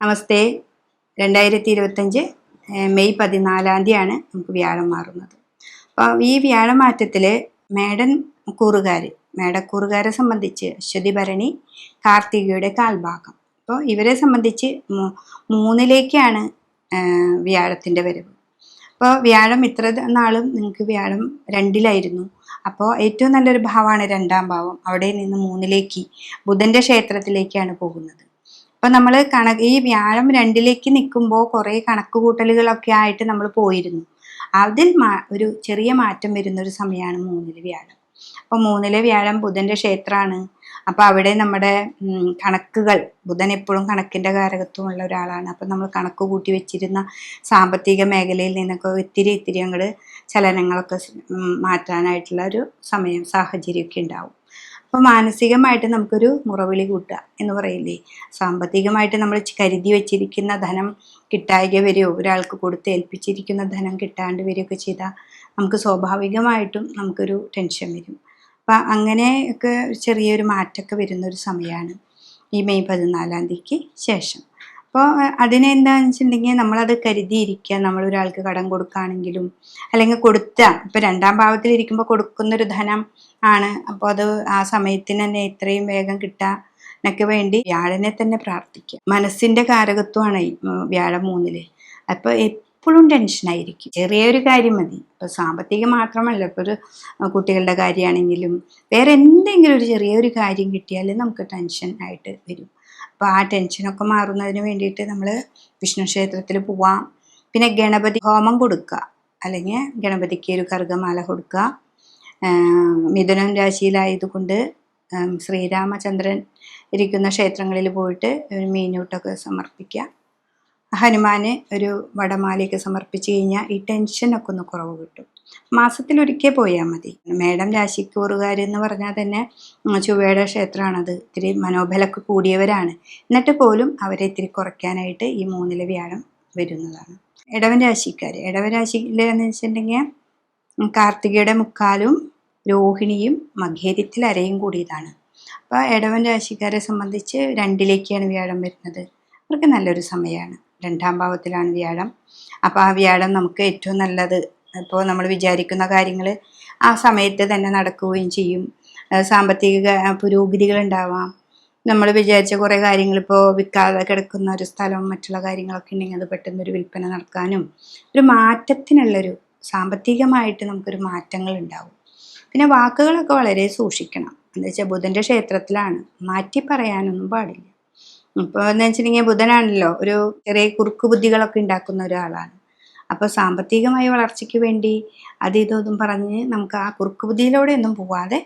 നമസ്തേ രണ്ടായിരത്തി ഇരുപത്തഞ്ച് മെയ് പതിനാലാം തീയതിയാണ് നമുക്ക് വ്യാഴം മാറുന്നത്. അപ്പോൾ ഈ വ്യാഴമാറ്റത്തിൽ മേടൻ കൂറുകാർ മേടക്കൂറുകാരെ സംബന്ധിച്ച് അശ്വതി ഭരണി കാർത്തികയുടെ കാൽഭാഗം. അപ്പോൾ ഇവരെ സംബന്ധിച്ച് മൂന്നിലേക്കാണ് വ്യാഴത്തിന്റെ വരവ്. അപ്പോൾ വ്യാഴം ഇത്ര നാളും നിങ്ങൾക്ക് വ്യാഴം രണ്ടിലായിരുന്നു. അപ്പോൾ ഏറ്റവും നല്ലൊരു ഭാവമാണ് രണ്ടാം ഭാവം. അവിടെ നിന്ന് മൂന്നിലേക്ക് ബുധന്റെ ക്ഷേത്രത്തിലേക്കാണ് പോകുന്നത്. അപ്പൊ നമ്മൾ കണ ഈ വ്യാഴം രണ്ടിലേക്ക് നിൽക്കുമ്പോൾ കുറേ കണക്ക് കൂട്ടലുകളൊക്കെ ആയിട്ട് നമ്മൾ പോയിരുന്നു. അതിൽ മാ- ഒരു ചെറിയ മാറ്റം വരുന്ന ഒരു സമയമാണ് മൂന്നിലെ വ്യാഴം. അപ്പൊ മൂന്നിലെ വ്യാഴം ബുധന്റെ ക്ഷേത്രമാണ് അപ്പൊ അവിടെ നമ്മുടെ കണക്കുകൾ ബുധൻ എപ്പോഴും കണക്കിന്റെ കാരകത്വമുള്ള ഒരാളാണ്. അപ്പൊ നമ്മൾ കണക്ക് കൂട്ടി വെച്ചിരുന്ന സാമ്പത്തിക മേഖലയിൽ നിന്നൊക്കെ ഒത്തിരി ഇത്തിരി അങ്ങോട്ട് ചലനങ്ങളൊക്കെ മാറ്റാനായിട്ടുള്ള ഒരു സമയം സാഹചര്യമൊക്കെ ഉണ്ടാവും. അപ്പോൾ മാനസികമായിട്ട് നമുക്കൊരു മുറവിളി കൂട്ടുക എന്ന് പറയില്ലേ? സാമ്പത്തികമായിട്ട് നമ്മൾ കരുതി വെച്ചിരിക്കുന്ന ധനം കിട്ടായിക വരികയോ ഒരാൾക്ക് കൊടുത്ത് ഏൽപ്പിച്ചിരിക്കുന്ന ധനം കിട്ടാണ്ട് വരികയൊക്കെ ചെയ്താൽ നമുക്ക് സ്വാഭാവികമായിട്ടും നമുക്കൊരു ടെൻഷൻ വരും. അപ്പം അങ്ങനെയൊക്കെ ചെറിയൊരു മാറ്റമൊക്കെ വരുന്ന ഒരു സമയമാണ് ഈ മെയ് പതിനാലാം തീയതിക്ക് ശേഷം. അപ്പോൾ അതിനെന്താണെന്ന് വെച്ചിട്ടുണ്ടെങ്കിൽ നമ്മളത് കരുതിയിരിക്കുക. നമ്മൾ ഒരാൾക്ക് കടം കൊടുക്കുകയാണെങ്കിലും അല്ലെങ്കിൽ കൊടുത്ത ഇപ്പൊ രണ്ടാം ഭാവത്തിൽ ഇരിക്കുമ്പോൾ കൊടുക്കുന്നൊരു ധനം ആണ്. അപ്പോൾ അത് ആ സമയത്തിന് തന്നെ എത്രയും വേഗം കിട്ടാനൊക്കെ വേണ്ടി വ്യാഴനെ തന്നെ പ്രാർത്ഥിക്കുക. മനസ്സിന്റെ കാരകത്വമാണ് വ്യാഴം മൂന്നിൽ. അപ്പോൾ എപ്പോഴും ടെൻഷനായിരിക്കും ചെറിയൊരു കാര്യം മതി. ഇപ്പോൾ സാമ്പത്തികം മാത്രമല്ല. ഇപ്പോൾ ഒരു കുട്ടികളുടെ കാര്യമാണെങ്കിലും വേറെ എന്തെങ്കിലും ഒരു ചെറിയൊരു കാര്യം കിട്ടിയാൽ നമുക്ക് ടെൻഷൻ ആയിട്ട് വരും. അപ്പോൾ ആ ടെൻഷനൊക്കെ മാറുന്നതിന് വേണ്ടിയിട്ട് നമ്മൾ വിഷ്ണു ക്ഷേത്രത്തിൽ പോവാം. പിന്നെ ഗണപതി ഹോമം കൊടുക്കുക അല്ലെങ്കിൽ ഗണപതിക്ക് ഒരു കറുകമാല കൊടുക്കുക മിഥുനം രാശിയിലായതുകൊണ്ട് ശ്രീരാമചന്ദ്രൻ ഇരിക്കുന്ന ക്ഷേത്രങ്ങളിൽ പോയിട്ട് മീനൂട്ടൊക്കെ സമർപ്പിക്കുക ഹനുമാന് ഒരു വടമാലയൊക്കെ സമർപ്പിച്ച് കഴിഞ്ഞാൽ ഈ ടെൻഷനൊക്കെ ഒന്ന് കുറവ് കിട്ടും. മാസത്തിലൊരിക്കൽ പോയാൽ മതി. മേഡം രാശിക്കൂറുകാർ എന്ന് പറഞ്ഞാൽ തന്നെ ചൊവ്വയുടെ ക്ഷേത്രമാണത് ഇത്തിരി മനോബലമൊക്കെ കൂടിയവരാണ്. എന്നിട്ട് പോലും അവരെ ഇത്തിരി കുറയ്ക്കാനായിട്ട് ഈ മൂന്നിലെ വ്യാഴം വരുന്നതാണ്. ഇടവൻ രാശിക്കാർ ഇടവൻ രാശിയിലെന്ന് വെച്ചിട്ടുണ്ടെങ്കിൽ കാർത്തികയുടെ മുക്കാലും രോഹിണിയും മഘേര്യത്തിൽ അരയും കൂടിയതാണ്. അപ്പോൾ ഇടവൻ രാശിക്കാരെ സംബന്ധിച്ച് രണ്ടിലേക്കാണ് വ്യാഴം വരുന്നത്. അവർക്ക് നല്ലൊരു സമയമാണ് രണ്ടാം ഭാവത്തിലാണ് വ്യാഴം. അപ്പോൾ ആ വ്യാഴം നമുക്ക് ഏറ്റവും നല്ലത്. ഇപ്പോൾ നമ്മൾ വിചാരിക്കുന്ന കാര്യങ്ങൾ ആ സമയത്ത് തന്നെ നടക്കുകയും ചെയ്യും. സാമ്പത്തിക പുരോഗതികൾ ഉണ്ടാവാം. നമ്മൾ വിചാരിച്ച കുറേ കാര്യങ്ങൾ ഇപ്പോൾ വിൽക്കാതെ കിടക്കുന്ന ഒരു സ്ഥലം മറ്റുള്ള കാര്യങ്ങളൊക്കെ ഉണ്ടെങ്കിൽ അത് പെട്ടെന്ന് ഒരു വിൽപ്പന നടക്കാനും ഒരു മാറ്റത്തിനുള്ളൊരു സാമ്പത്തികമായിട്ട് നമുക്കൊരു മാറ്റങ്ങൾ ഉണ്ടാവും. പിന്നെ വാക്കുകളൊക്കെ വളരെ സൂക്ഷിക്കണം. എന്താ വെച്ചാൽ ബുധന്റെ ക്ഷേത്രത്തിലാണ്. മാറ്റി പറയാനൊന്നും പാടില്ല. ഇപ്പോൾ എന്ന് വെച്ചിട്ടുണ്ടെങ്കിൽ ബുധനാണല്ലോ ഒരു ചെറിയ കുറുക്ക് ബുദ്ധികളൊക്കെ ഉണ്ടാക്കുന്ന ഒരാളാണ്. അപ്പോൾ സാമ്പത്തികമായ വളർച്ചയ്ക്ക് വേണ്ടി അത് ഇതൊന്നും പറഞ്ഞ് നമുക്ക് ആ കുറുക്ക് ബുദ്ധിയിലൂടെ ഒന്നും പോവാതെ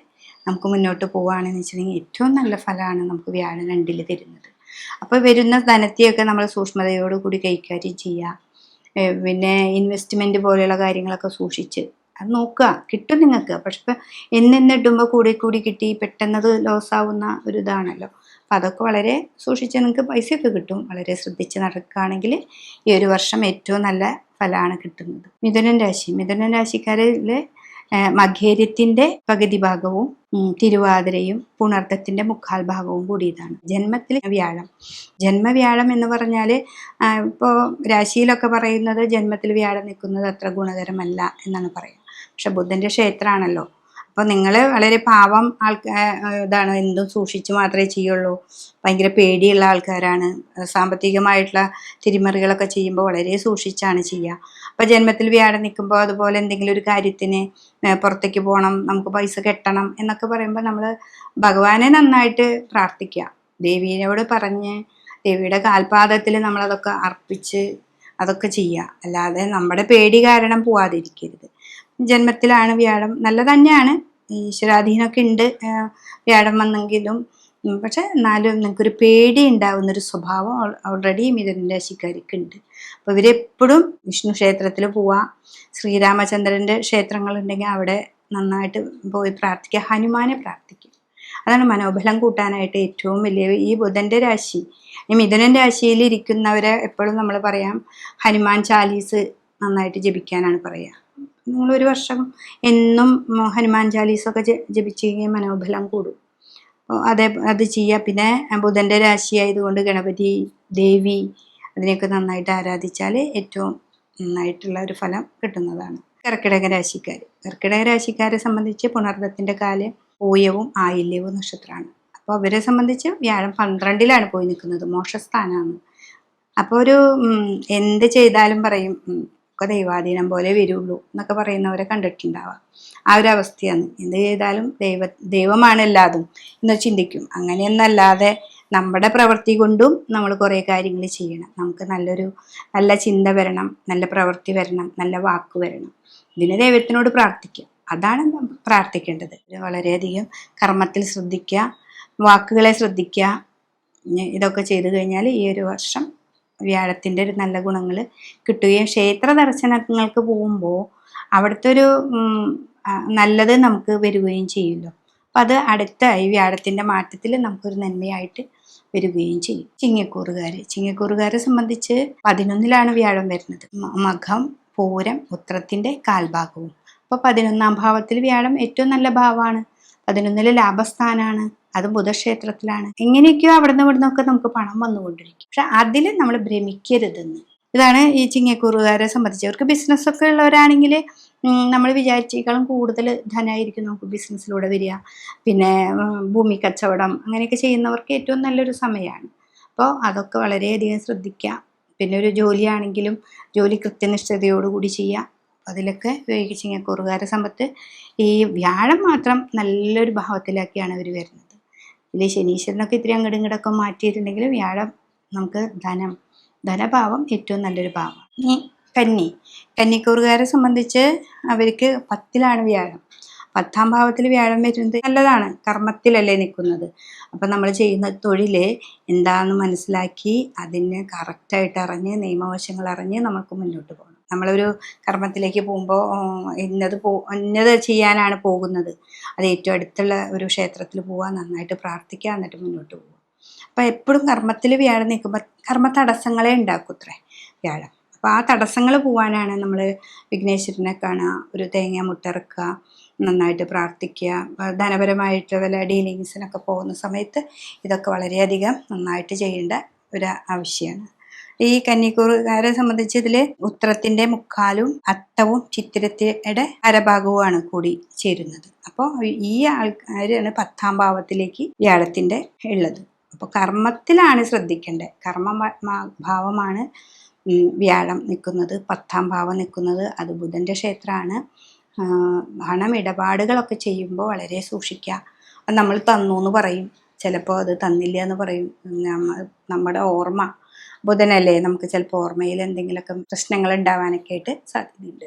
നമുക്ക് മുന്നോട്ട് പോവുകയാണെന്ന് വെച്ചിട്ടുണ്ടെങ്കിൽ ഏറ്റവും നല്ല ഫലമാണ് നമുക്ക് വ്യാഴം രണ്ടിൽ തരുന്നത്. അപ്പോൾ വരുന്ന ധനത്തെയൊക്കെ നമ്മൾ സൂക്ഷ്മതയോടുകൂടി കൈകാര്യം ചെയ്യുക പിന്നെ ഇൻവെസ്റ്റ്മെന്റ് പോലെയുള്ള കാര്യങ്ങളൊക്കെ സൂക്ഷിച്ച് അത് നോക്കുക. കിട്ടും നിങ്ങൾക്ക്. പക്ഷെ ഇപ്പം എന്നിട്ടുമ്പോൾ കൂടി കൂടി കിട്ടി പെട്ടെന്നത് ലോസ് ആവുന്ന ഒരു ഇതാണല്ലോ. അപ്പം അതൊക്കെ വളരെ സൂക്ഷിച്ച് നിങ്ങൾക്ക് പൈസയൊക്കെ കിട്ടും. വളരെ ശ്രദ്ധിച്ച് നടക്കുകയാണെങ്കിൽ ഈ ഒരു വർഷം ഏറ്റവും നല്ല ഫലമാണ് കിട്ടുന്നത്. മിഥുനൻ രാശി. മിഥുനൻ രാശിക്കാരിൽ മഘേര്യത്തിന്റെ പകുതി ഭാഗവും തിരുവാതിരയും പുണർത്തത്തിന്റെ മുക്കാൽ ഭാഗവും കൂടിയതാണ്. ജന്മത്തിൽ വ്യാഴം. ജന്മവ്യാഴം എന്ന് പറഞ്ഞാൽ ഇപ്പോൾ രാശിയിലൊക്കെ പറയുന്നത് ജന്മത്തിൽ വ്യാഴം നിൽക്കുന്നത് അത്ര ഗുണകരമല്ല എന്നാണ് പറയുക. പക്ഷെ ബുദ്ധന്റെ ക്ഷേത്രമാണല്ലോ. അപ്പോൾ നിങ്ങൾ വളരെ പാവം ആൾക്കാ ഇതാണ് എന്തും സൂക്ഷിച്ച് മാത്രമേ ചെയ്യുള്ളൂ. ഭയങ്കര പേടിയുള്ള ആൾക്കാരാണ്. സാമ്പത്തികമായിട്ടുള്ള തിരിമറികളൊക്കെ ചെയ്യുമ്പോൾ വളരെ സൂക്ഷിച്ചാണ് ചെയ്യുക അപ്പോൾ ജന്മത്തിൽ വ്യാഴം നിൽക്കുമ്പോൾ അതുപോലെ എന്തെങ്കിലും ഒരു കാര്യത്തിന് പുറത്തേക്ക് പോകണം നമുക്ക് പൈസ കെട്ടണം എന്നൊക്കെ പറയുമ്പോൾ നമ്മൾ ഭഗവാനെ നന്നായിട്ട് പ്രാർത്ഥിക്കുക ദേവിയോട് പറഞ്ഞ് ദേവിയുടെ കാൽപാദത്തിൽ നമ്മളതൊക്കെ അർപ്പിച്ച് അതൊക്കെ ചെയ്യുക അല്ലാതെ നമ്മുടെ പേടി കാരണം പോവാതിരിക്കരുത്. ജന്മത്തിലാണ് വ്യാഴം. നല്ല തന്നെയാണ്. ഈശ്വരാധീനമൊക്കെ ഉണ്ട്. വ്യാഴം വന്നെങ്കിലും. പക്ഷെ എന്നാലും നിങ്ങൾക്കൊരു പേടി ഉണ്ടാവുന്നൊരു സ്വഭാവം ഓൾറെഡി മിഥുന രാശിക്കാർക്ക് ഉണ്ട്. അപ്പോൾ ഇവരെപ്പോഴും വിഷ്ണു ക്ഷേത്രത്തിൽ പോവാം. ശ്രീരാമചന്ദ്രന്റെ ക്ഷേത്രങ്ങളുണ്ടെങ്കിൽ അവിടെ നന്നായിട്ട് പോയി പ്രാർത്ഥിക്കുക. ഹനുമാനെ പ്രാർത്ഥിക്കുക. അതാണ് മനോബലം കൂട്ടാനായിട്ട് ഏറ്റവും വലിയ ഈ ബുധന്റെ രാശി. ഈ മിഥുനൻ രാശിയിൽ ഇരിക്കുന്നവരെ എപ്പോഴും നമ്മൾ പറയാം ഹനുമാൻ ചാലീസ് നന്നായിട്ട് ജപിക്കാനാണ് പറയുക ഒരു വർഷം എന്നും ഹനുമാൻ ചാലീസൊക്കെ ജപിച്ചു ജപിച്ച് കഴിഞ്ഞാൽ മനോബലം കൂടും. അതേ അത് ചെയ്യുക പിന്നെ ബുധന്റെ രാശി ആയതുകൊണ്ട് ഗണപതി ദേവി അതിനെയൊക്കെ നന്നായിട്ട് ആരാധിച്ചാൽ ഏറ്റവും നന്നായിട്ടുള്ള ഒരു ഫലം കിട്ടുന്നതാണ്. കർക്കിടക രാശിക്കാർ കർക്കിടക രാശിക്കാരെ സംബന്ധിച്ച് പുണർദത്തിന്റെ കാലം പൂയവും ആയില്യവും നക്ഷത്രമാണ്. അപ്പോൾ അവരെ സംബന്ധിച്ച് വ്യാഴം പന്ത്രണ്ടിലാണ് പോയി നിൽക്കുന്നത്. മോശസ്ഥാനമാണ് അപ്പോൾ ഒരു എന്ത് ചെയ്താലും പറയും ഒക്കെ ദൈവാധീനം പോലെ വരുള്ളൂ എന്നൊക്കെ പറയുന്നവരെ കണ്ടിട്ടുണ്ടാവാം. ആ ഒരു അവസ്ഥയാണ്. എന്ത് ചെയ്താലും ദൈവ ദൈവമാണ് എല്ലാതും എന്ന് ചിന്തിക്കും. അങ്ങനെയൊന്നല്ലാതെ നമ്മുടെ പ്രവൃത്തി കൊണ്ടും നമ്മൾ കുറേ കാര്യങ്ങൾ ചെയ്യണം. നമുക്ക് നല്ലൊരു നല്ല ചിന്ത വരണം നല്ല പ്രവൃത്തി വരണം നല്ല വാക്ക് വരണം. ഇതിന് ദൈവത്തിനോട് പ്രാർത്ഥിക്കുക അതാണ് പ്രാർത്ഥിക്കേണ്ടത്. വളരെയധികം കർമ്മത്തിൽ ശ്രദ്ധിക്കുക വാക്കുകളെ ശ്രദ്ധിക്കുക ഇതൊക്കെ ചെയ്തു കഴിഞ്ഞാൽ ഈ ഒരു വർഷം വ്യാഴത്തിന്റെ ഒരു നല്ല ഗുണങ്ങൾ കിട്ടുകയും ക്ഷേത്ര ദർശനങ്ങൾക്ക് പോകുമ്പോൾ അവിടുത്തെ ഒരു നല്ലത് നമുക്ക് വരികയും ചെയ്യുമല്ലോ. അപ്പം അത് അടുത്ത ഈ വ്യാഴത്തിന്റെ മാറ്റത്തിൽ നമുക്കൊരു നന്മയായിട്ട് വരികയും ചെയ്യും. ചിങ്ങക്കൂറുകാർ ചിങ്ങക്കൂറുകാരെ സംബന്ധിച്ച് പതിനൊന്നിലാണ് വ്യാഴം വരുന്നത്. മഖം പൂരം ഉത്രത്തിന്റെ കാൽഭാഗവും. അപ്പോൾ പതിനൊന്നാം ഭാവത്തിൽ വ്യാഴം ഏറ്റവും നല്ല ഭാവമാണ്. പതിനൊന്നിൽ ലാഭസ്ഥാനാണ്. അത് ബുധക്ഷേത്രത്തിലാണ്. എങ്ങനെയൊക്കെയോ അവിടുന്ന് ഇവിടുന്ന് ഒക്കെ നമുക്ക് പണം വന്നുകൊണ്ടിരിക്കും. പക്ഷെ അതിൽ നമ്മൾ ഭ്രമിക്കരുതെന്ന്. ഇതാണ് ഈ ചിങ്ങക്കൂറുകാരെ സംബന്ധിച്ച്. അവർക്ക് ബിസിനസ്സൊക്കെ ഉള്ളവരാണെങ്കിൽ നമ്മൾ വിചാരിച്ചേക്കാളും കൂടുതൽ ധനമായിരിക്കും നമുക്ക് ബിസിനസ്സിലൂടെ വരിക. പിന്നെ ഭൂമി കച്ചവടം അങ്ങനെയൊക്കെ ചെയ്യുന്നവർക്ക് ഏറ്റവും നല്ലൊരു സമയമാണ്. അപ്പോൾ അതൊക്കെ വളരെയധികം ശ്രദ്ധിക്കുക. പിന്നെ ഒരു ജോലിയാണെങ്കിലും ജോലി കൃത്യനിഷ്ഠതയോടുകൂടി ചെയ്യുക. അതിലൊക്കെ ഉപയോഗിച്ചിങ്ങ കുറുകാര സമ്പത്ത്. ഈ വ്യാഴം മാത്രം നല്ലൊരു ഭാവത്തിലാക്കിയാണ് അവർ വരുന്നത്. ഇതിൽ ശനീശ്വരനൊക്കെ ഇത്തിരി അങ്ങോട്ടും ഇങ്ങോട്ടൊക്കെ മാറ്റിയിട്ടുണ്ടെങ്കിൽ വ്യാഴം നമുക്ക് ധനം ധനഭാവം ഏറ്റവും നല്ലൊരു ഭാവം ഇനി കന്നി. കന്നി കന്നിക്കൂറുകാരെ സംബന്ധിച്ച് അവർക്ക് പത്തിലാണ് വ്യാഴം. പത്താം ഭാവത്തിൽ വ്യാഴം വരുന്നത് നല്ലതാണ്. കർമ്മത്തിലല്ലേ നിൽക്കുന്നത് അപ്പം നമ്മൾ ചെയ്യുന്ന തൊഴിൽ എന്താണെന്ന് മനസ്സിലാക്കി അതിന് കറക്റ്റായിട്ട് അറിഞ്ഞ് നിയമവശങ്ങൾ അറിഞ്ഞ് നമുക്ക് മുന്നോട്ട് പോകണം. നമ്മളൊരു കർമ്മത്തിലേക്ക് പോകുമ്പോൾ ഇന്നത് പോ ഇന്നത് ചെയ്യാനാണ് പോകുന്നത്. അത് ഏറ്റവും അടുത്തുള്ള ഒരു ക്ഷേത്രത്തിൽ പോവുക നന്നായിട്ട് പ്രാർത്ഥിക്കുക എന്നിട്ട് മുന്നോട്ട് പോവുക അപ്പം എപ്പോഴും കർമ്മത്തിൽ വ്യാഴം നിൽക്കുമ്പോൾ കർമ്മ തടസ്സങ്ങളെ ഉണ്ടാക്കും അത്രേ വ്യാഴം. അപ്പോൾ ആ തടസ്സങ്ങൾ പോവാനാണ് നമ്മൾ വിഘ്നേശ്വരനെ കാണുക ഒരു തേങ്ങ മുട്ടിറക്കുക നന്നായിട്ട് പ്രാർത്ഥിക്കുക ധനപരമായിട്ട് വല്ല ഡീലിങ്സിനൊക്കെ പോകുന്ന സമയത്ത് ഇതൊക്കെ വളരെയധികം നന്നായിട്ട് ചെയ്യേണ്ട ഒരു ആവശ്യമാണ് ഈ കന്നിക്കൂറുകാരെ സംബന്ധിച്ച് ഇതിൽ ഉത്രത്തിന്റെ മുക്കാലും അത്തവും ചിത്രത്തിയുടെ അരഭാഗവുമാണ് കൂടി ചേരുന്നത്. അപ്പോൾ ഈ ആൾക്കാരാണ് പത്താം ഭാവത്തിലേക്ക് വ്യാഴത്തിന്റെ ഉള്ളത്. അപ്പോൾ കർമ്മത്തിലാണ് ശ്രദ്ധിക്കേണ്ടത്. കർമ്മ ഭാവമാണ് വ്യാഴം നിൽക്കുന്നത്. പത്താം ഭാവം നിൽക്കുന്നത് അത് ബുധന്റെ ക്ഷേത്രമാണ്. പണം ഇടപാടുകളൊക്കെ ചെയ്യുമ്പോൾ വളരെ സൂക്ഷിക്കുക. അത് നമ്മൾ തന്നു എന്ന് പറയും. ചിലപ്പോൾ അത് തന്നില്ല എന്ന് പറയും. നമ്മ നമ്മുടെ ഓർമ്മ ബുധനല്ലേ? നമുക്ക് ചിലപ്പോൾ ഓർമ്മയിൽ എന്തെങ്കിലുമൊക്കെ പ്രശ്നങ്ങൾ ഉണ്ടാവാനൊക്കെ ആയിട്ട് സാധ്യതയുണ്ട്.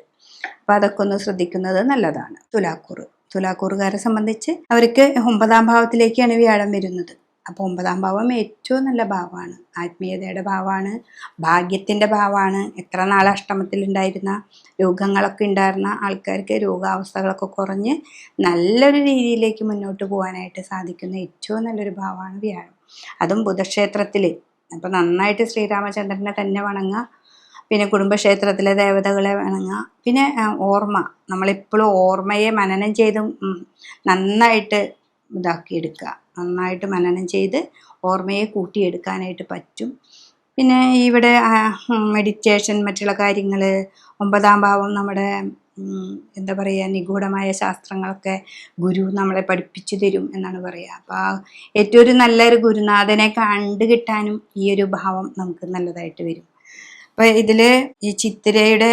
അപ്പോൾ അതൊക്കെ ഒന്ന് ശ്രദ്ധിക്കുന്നത് നല്ലതാണ്. തുലാക്കൂറ് തുലാക്കൂറുകാരെ സംബന്ധിച്ച് അവർക്ക് ഒമ്പതാം ഭാവത്തിലേക്കാണ് വ്യാഴം വരുന്നത്. അപ്പോൾ ഒമ്പതാം ഭാവം ഏറ്റവും നല്ല ഭാവമാണ്. ആത്മീയതയുടെ ഭാവമാണ്. ഭാഗ്യത്തിന്റെ ഭാവമാണ്. എത്ര നാൾ അഷ്ടമത്തിലുണ്ടായിരുന്ന രോഗങ്ങളൊക്കെ ഉണ്ടായിരുന്ന ആൾക്കാർക്ക് രോഗാവസ്ഥകളൊക്കെ കുറഞ്ഞ് നല്ലൊരു രീതിയിലേക്ക് മുന്നോട്ട് പോകാനായിട്ട് സാധിക്കുന്ന ഏറ്റവും നല്ലൊരു ഭാവമാണ് വ്യാഴം. അതും ബുധക്ഷേത്രത്തിൽ അപ്പോൾ നന്നായിട്ട് ശ്രീരാമചന്ദ്രനെ തന്നെ വണങ്ങുക. പിന്നെ കുടുംബക്ഷേത്രത്തിലെ ദേവതകളെ വണങ്ങുക. പിന്നെ ഓർമ്മ. നമ്മളെപ്പോഴും ഓർമ്മയെ മനനം ചെയ്ത് നന്നായിട്ട് ഇതാക്കിയെടുക്കുക. നന്നായിട്ട് മനനം ചെയ്ത് ഓർമ്മയെ കൂട്ടിയെടുക്കാനായിട്ട് പറ്റും. പിന്നെ ഇവിടെ മെഡിറ്റേഷൻ മറ്റുള്ള കാര്യങ്ങൾ ഒമ്പതാം ഭാവം നമ്മുടെ എന്താ പറയുക നിഗൂഢമായ ശാസ്ത്രങ്ങളൊക്കെ ഗുരു നമ്മളെ പഠിപ്പിച്ചു തരും എന്നാണ് പറയുക അപ്പോൾ ആ ഏറ്റവും ഒരു നല്ലൊരു ഗുരുനാഥനെ കണ്ടു കിട്ടാനും ഈ ഒരു ഭാവം നമുക്ക് നല്ലതായിട്ട് വരും. അപ്പോൾ ഇതിൽ ഈ ചിത്തിരയുടെ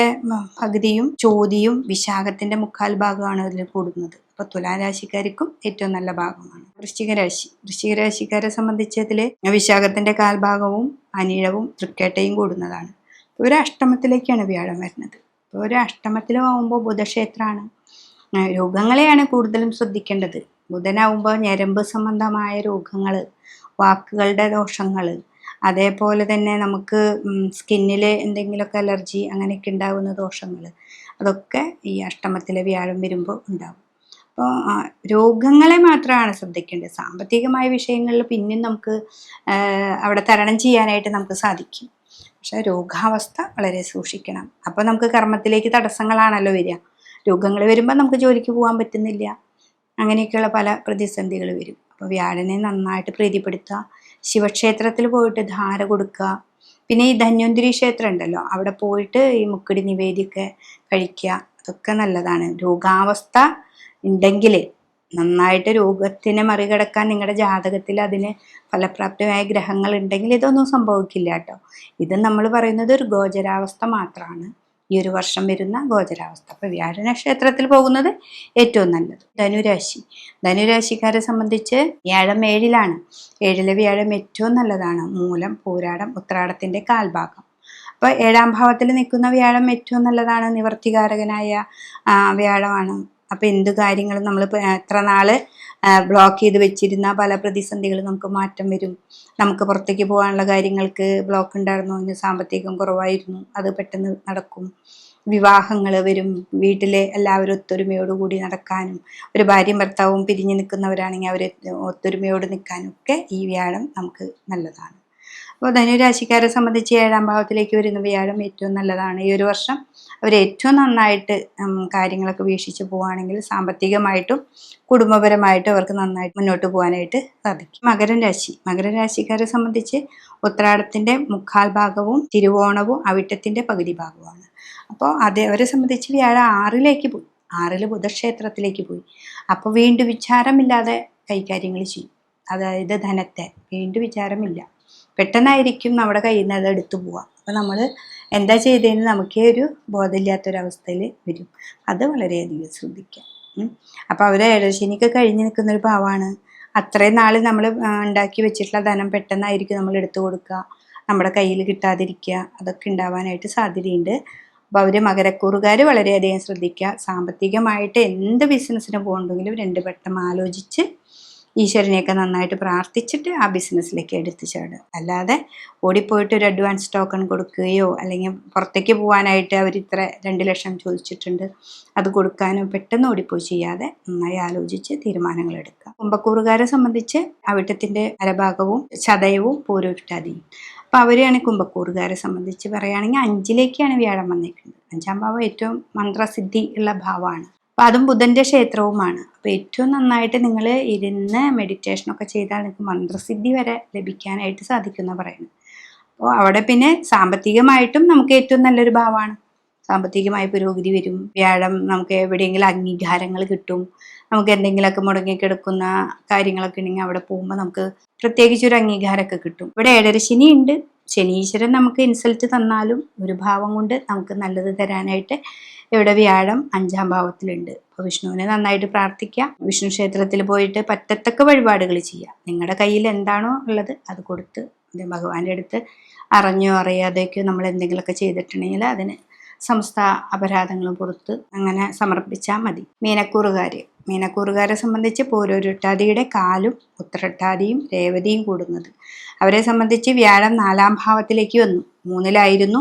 പകുതിയും ചോതിയും വിശാഖത്തിന്റെ മുക്കാൽ ഭാഗമാണ് ഇതിൽ കൂടുന്നത്. അപ്പോൾ തുലാരാശിക്കാർക്കും ഏറ്റവും നല്ല ഭാഗമാണ്. വൃശ്ചിക രാശി. വൃശ്ചിക രാശിക്കാരെ സംബന്ധിച്ച് ഇതിൽ വിശാഖത്തിന്റെ കാൽഭാഗവും അനിഴവും തൃക്കേട്ടയും കൂടുന്നതാണ്. ഒരു അഷ്ടമത്തിലേക്കാണ് വ്യാഴം വരുന്നത്. അപ്പോൾ ഒരു അഷ്ടമത്തിലാവുമ്പോൾ ബുധക്ഷേത്രമാണ് രോഗങ്ങളെയാണ് കൂടുതലും ശ്രദ്ധിക്കേണ്ടത്. ബുധനാവുമ്പോൾ ഞരമ്പ് സംബന്ധമായ രോഗങ്ങൾ വാക്കുകളുടെ ദോഷങ്ങൾ അതേപോലെ തന്നെ നമുക്ക് സ്കിന്നിൽ എന്തെങ്കിലുമൊക്കെ അലർജി അങ്ങനെയൊക്കെ ഉണ്ടാകുന്ന ദോഷങ്ങൾ അതൊക്കെ ഈ അഷ്ടമത്തിലെ വ്യാഴം വരുമ്പോൾ ഉണ്ടാകും അപ്പോൾ രോഗങ്ങളെ മാത്രമാണ് ശ്രദ്ധിക്കേണ്ടത്. സാമ്പത്തികമായ വിഷയങ്ങളിൽ പിന്നെയും നമുക്ക് അവിടെ തരണം ചെയ്യാനായിട്ട് നമുക്ക് സാധിക്കും. പക്ഷെ രോഗാവസ്ഥ വളരെ സൂക്ഷിക്കണം. അപ്പോൾ നമുക്ക് കർമ്മത്തിലേക്ക് തടസ്സങ്ങളാണല്ലോ വരിക. രോഗങ്ങൾ വരുമ്പോൾ നമുക്ക് ജോലിക്ക് പോകാൻ പറ്റുന്നില്ല. അങ്ങനെയൊക്കെയുള്ള പല പ്രതിസന്ധികൾ വരും. അപ്പോൾ വ്യാഴനെ നന്നായിട്ട് പ്രീതിപ്പെടുത്തുക. ശിവക്ഷേത്രത്തിൽ പോയിട്ട് ധാര കൊടുക്കുക. പിന്നെ ഈ ധന്വന്തിരി ക്ഷേത്രം ഉണ്ടല്ലോ അവിടെ പോയിട്ട് ഈ മുക്കടി നിവേദ്യമൊക്കെ കഴിക്കുക. അതൊക്കെ നല്ലതാണ്. രോഗാവസ്ഥ ഉണ്ടെങ്കിൽ നന്നായിട്ട് രോഗത്തിനെ മറികടക്കാൻ നിങ്ങളുടെ ജാതകത്തിൽ അതിന് ഫലപ്രാപ്തമായ ഗ്രഹങ്ങൾ ഉണ്ടെങ്കിൽ ഇതൊന്നും സംഭവിക്കില്ല കേട്ടോ. ഇത് നമ്മൾ പറയുന്നത് ഒരു ഗോചരാവസ്ഥ മാത്രമാണ് ഈ ഒരു വർഷം വരുന്ന ഗോചരാവസ്ഥ. അപ്പോൾ വ്യാഴ നക്ഷത്രത്തിൽ പോകുന്നത് ഏറ്റവും നല്ലത്. ധനുരാശി. ധനുരാശിക്കാരെ സംബന്ധിച്ച് വ്യാഴം ഏഴിലാണ്. ഏഴിലെ വ്യാഴം ഏറ്റവും നല്ലതാണ്. മൂലം പൂരാടം ഉത്രാടത്തിന്റെ കാൽഭാഗം. അപ്പോൾ ഏഴാം ഭാവത്തിൽ നിൽക്കുന്ന വ്യാഴം ഏറ്റവും നല്ലതാണ്. നിവർത്തികാരകനായ വ്യാഴമാണ്. അപ്പോൾ എന്ത് കാര്യങ്ങളും നമ്മൾ എത്ര നാൾ ബ്ലോക്ക് ചെയ്ത് വെച്ചിരുന്ന പല പ്രതിസന്ധികളും നമുക്ക് മാറ്റം വരും. നമുക്ക് പുറത്തേക്ക് പോകാനുള്ള കാര്യങ്ങൾക്ക് ബ്ലോക്ക് ഉണ്ടായിരുന്നു അതിന് സാമ്പത്തികം കുറവായിരുന്നു. അത് പെട്ടെന്ന് നടക്കും. വിവാഹങ്ങൾ വരും. വീട്ടിലെ എല്ലാവരും ഒത്തൊരുമയോടുകൂടി നടക്കാനും ഒരു ഭാര്യയും ഭർത്താവും പിരിഞ്ഞു നിൽക്കുന്നവരാണെങ്കിൽ അവർ ഒത്തൊരുമയോട് നിൽക്കാനും ഒക്കെ ഈ വ്യാഴം നമുക്ക് നല്ലതാണ്. അപ്പോൾ ധനുരാശിക്കാരെ സംബന്ധിച്ച് ഏഴാം ഭാവത്തിലേക്ക് വരുന്ന വ്യാഴം ഏറ്റവും നല്ലതാണ്. ഈ ഒരു വർഷം അവർ ഏറ്റവും നന്നായിട്ട് കാര്യങ്ങളൊക്കെ വീക്ഷിച്ച് പോവുകയാണെങ്കിൽ സാമ്പത്തികമായിട്ടും കുടുംബപരമായിട്ടും അവർക്ക് നന്നായിട്ട് മുന്നോട്ട് പോകാനായിട്ട് സാധിക്കും. മകരം രാശി. മകരം രാശിക്കാരെ സംബന്ധിച്ച് ഉത്രാടത്തിന്റെ മുക്കാൽ ഭാഗവും തിരുവോണവും അവിട്ടത്തിന്റെ പകുതി ഭാഗവുമാണ്. അപ്പോൾ അത് അവരെ സംബന്ധിച്ച് വ്യാഴം ആറിലേക്ക് പോയി. ആറിൽ ബുധക്ഷേത്രത്തിലേക്ക് പോയി. അപ്പോൾ വീണ്ടും വിചാരമില്ലാതെ കൈകാര്യങ്ങൾ ചെയ്യും. അതായത് ധനത്തെ. വീണ്ടും വിചാരമില്ല. പെട്ടെന്നായിരിക്കും നമ്മുടെ കയ്യിൽ നിന്ന് അത് എടുത്തു പോവുക അപ്പോൾ നമ്മൾ എന്താ ചെയ്തതെന്ന് നമുക്കേ ഒരു ബോധമില്ലാത്തൊരവസ്ഥയിൽ വരും. അത് വളരെയധികം ശ്രദ്ധിക്കാം. അപ്പോൾ അവർ ഏഴശനിക്ക് കഴിഞ്ഞ് നിൽക്കുന്നൊരു ഭാവമാണ് അത്രയും നാൾ നമ്മൾ ഉണ്ടാക്കി വെച്ചിട്ടുള്ള ധനം പെട്ടെന്നായിരിക്കും നമ്മൾ എടുത്തു കൊടുക്കുക. നമ്മുടെ കയ്യിൽ കിട്ടാതിരിക്കുക. അതൊക്കെ ഉണ്ടാവാനായിട്ട് സാധ്യതയുണ്ട്. അപ്പോൾ അവർ മകരക്കൂറുകാർ വളരെയധികം ശ്രദ്ധിക്കുക. സാമ്പത്തികമായിട്ട് എന്ത് ബിസിനസ്സിന് പോകണമെങ്കിലും രണ്ട് വട്ടം ആലോചിച്ച് ഈശ്വരനെയൊക്കെ നന്നായിട്ട് പ്രാർത്ഥിച്ചിട്ട് ആ ബിസിനസ്സിലേക്ക് എടുത്തു ചാടുക. അല്ലാതെ ഓടിപ്പോയിട്ട് ഒരു അഡ്വാൻസ് ടോക്കൺ കൊടുക്കുകയോ അല്ലെങ്കിൽ പുറത്തേക്ക് പോകാനായിട്ട് അവർ ഇത്ര രണ്ട് ലക്ഷം ചോദിച്ചിട്ടുണ്ട്. അത് കൊടുക്കാനോ പെട്ടെന്ന് ഓടിപ്പോയി ചെയ്യാതെ നന്നായി ആലോചിച്ച് തീരുമാനങ്ങൾ എടുക്കുക. കുംഭക്കൂറുകാരെ സംബന്ധിച്ച് അവിട്ടത്തിന്റെ അരഭാഗവും ചതയവും പൂരുട്ടാതിയും അപ്പോൾ അവരെയാണ് കുംഭക്കൂറുകാരെ സംബന്ധിച്ച് പറയുകയാണെങ്കിൽ അഞ്ചിലേക്കാണ് വ്യാഴം വന്നിരിക്കുന്നത്. അഞ്ചാം ഭാവം ഏറ്റവും മന്ത്രസിദ്ധി ഉള്ള ഭാവമാണ്. അപ്പോൾ അതും ബുധന്റെ ക്ഷേത്രവുമാണ്. അപ്പോൾ ഏറ്റവും നന്നായിട്ട് നിങ്ങൾ ഇരുന്ന് മെഡിറ്റേഷനൊക്കെ ചെയ്താൽ നിങ്ങൾക്ക് മന്ത്രസിദ്ധി വരെ ലഭിക്കാനായിട്ട് സാധിക്കുന്ന പറയുന്നത്. അപ്പോൾ അവിടെ പിന്നെ സാമ്പത്തികമായിട്ടും നമുക്ക് ഏറ്റവും നല്ലൊരു ഭാവമാണ് സാമ്പത്തികമായ പുരോഗതി വരും. വ്യാഴം നമുക്ക് എവിടെയെങ്കിലും അംഗീകാരങ്ങൾ കിട്ടും. നമുക്ക് എന്തെങ്കിലുമൊക്കെ മുടങ്ങിക്കിടക്കുന്ന കാര്യങ്ങളൊക്കെ ഉണ്ടെങ്കിൽ അവിടെ പോകുമ്പോൾ നമുക്ക് പ്രത്യേകിച്ച് ഒരു അംഗീകാരമൊക്കെ കിട്ടും. ഇവിടെ ഏഴരശനി ഉണ്ട്. ശനീശ്വരൻ നമുക്ക് ഇൻസൾട്ട് തന്നാലും ഒരു ഭാവം കൊണ്ട് നമുക്ക് നല്ലത് തരാനായിട്ട് ഇവിടെ വ്യാഴം അഞ്ചാം ഭാവത്തിലുണ്ട്. അപ്പോൾ വിഷ്ണുവിനെ നന്നായിട്ട് പ്രാർത്ഥിക്കുക. വിഷ്ണു ക്ഷേത്രത്തിൽ പോയിട്ട് പറ്റത്തക്ക വഴിപാടുകൾ ചെയ്യുക. നിങ്ങളുടെ കയ്യിൽ എന്താണോ ഉള്ളത് അത് കൊടുത്ത് ഭഗവാന്റെ അടുത്ത് അറിഞ്ഞോ അറിയാതെയൊക്കെയോ നമ്മൾ എന്തെങ്കിലുമൊക്കെ ചെയ്തിട്ടുണ്ടെങ്കിൽ അതിന് സംസ്ഥ അപരാധങ്ങളും പുറത്ത് അങ്ങനെ സമർപ്പിച്ചാൽ മതി. മീനക്കൂറുകാർ മീനക്കൂറുകാരെ സംബന്ധിച്ച് പോരൊരുട്ടാതിയുടെ കാലും ഉത്രട്ടാതിയും രേവതിയും കൂടുന്നത്. അവരെ സംബന്ധിച്ച് വ്യാഴം നാലാം ഭാവത്തിലേക്ക് വന്നു. മൂന്നിലായിരുന്നു.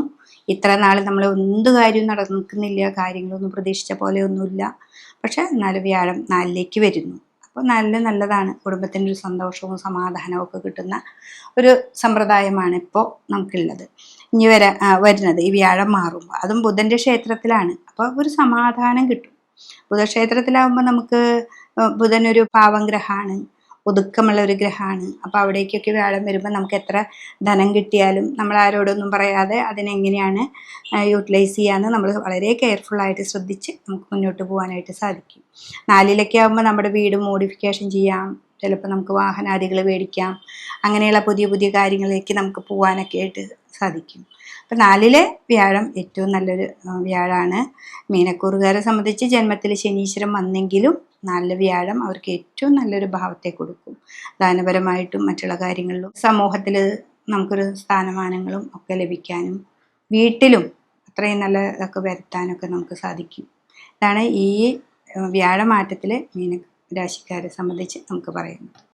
ഇത്ര നാൾ നമ്മൾ എന്ത് കാര്യവും നടക്കുന്നില്ല കാര്യങ്ങളൊന്നും പ്രതീക്ഷിച്ച പോലെ ഒന്നുമില്ല. പക്ഷെ എന്നാലും വ്യാഴം നാലിലേക്ക് വരുന്നു. അപ്പോൾ നല്ല നല്ലതാണ്. കുടുംബത്തിന്റെ ഒരു സന്തോഷവും സമാധാനവും ഒക്കെ കിട്ടുന്ന ഒരു സമ്പ്രദായമാണ് ഇപ്പോൾ നമുക്കുള്ളത്. ഇനി വരാ വരുന്നത് ഈ വ്യാഴം മാറുമ്പോൾ അതും ബുധന്റെ ക്ഷേത്രത്തിലാണ്. അപ്പോൾ ഒരു സമാധാനം കിട്ടും. ബുധക്ഷേത്രത്തിലാവുമ്പോൾ നമുക്ക് ബുധൻ ഒരു പാവം ഗ്രഹമാണ് ഒതുക്കമുള്ള ഒരു ഗ്രഹമാണ് അപ്പോൾ അവിടേക്കൊക്കെ വ്യാഴം വരുമ്പോൾ നമുക്ക് എത്ര ധനം കിട്ടിയാലും നമ്മൾ ആരോടൊന്നും പറയാതെ അതിനെങ്ങനെയാണ് യൂട്ടിലൈസ് ചെയ്യാമെന്ന് നമ്മൾ വളരെ കെയർഫുൾ ആയിട്ട് ശ്രദ്ധിച്ച് നമുക്ക് മുന്നോട്ട് പോകാനായിട്ട് സാധിക്കും. നാലിലൊക്കെ ആകുമ്പോൾ നമ്മുടെ വീട് മോഡിഫിക്കേഷൻ ചെയ്യാം. ചിലപ്പോൾ നമുക്ക് വാഹനാദികൾ മേടിക്കാം. അങ്ങനെയുള്ള പുതിയ പുതിയ കാര്യങ്ങളിലേക്ക് നമുക്ക് പോകാനൊക്കെ ആയിട്ട് സാധിക്കും. അപ്പം നാലിലെ വ്യാഴം ഏറ്റവും നല്ലൊരു വ്യാഴമാണ് മീനക്കൂറുകാരെ സംബന്ധിച്ച് ജന്മത്തിൽ ശനീശ്വരം വന്നെങ്കിലും നല്ല വ്യാഴം അവർക്ക് ഏറ്റവും നല്ലൊരു ഭാവത്തെ കൊടുക്കും. ദാനപരമായിട്ടും മറ്റുള്ള കാര്യങ്ങളിലും സമൂഹത്തിൽ നമുക്കൊരു സ്ഥാനമാനങ്ങളും ഒക്കെ ലഭിക്കാനും വീട്ടിലും അത്രയും നല്ല ഇതൊക്കെ വരുത്താനൊക്കെ നമുക്ക് സാധിക്കും. ഇതാണ് ഈ വ്യാഴമാറ്റത്തിൽ മീന രാശിക്കാരെ സംബന്ധിച്ച് നമുക്ക് പറയുന്നത്.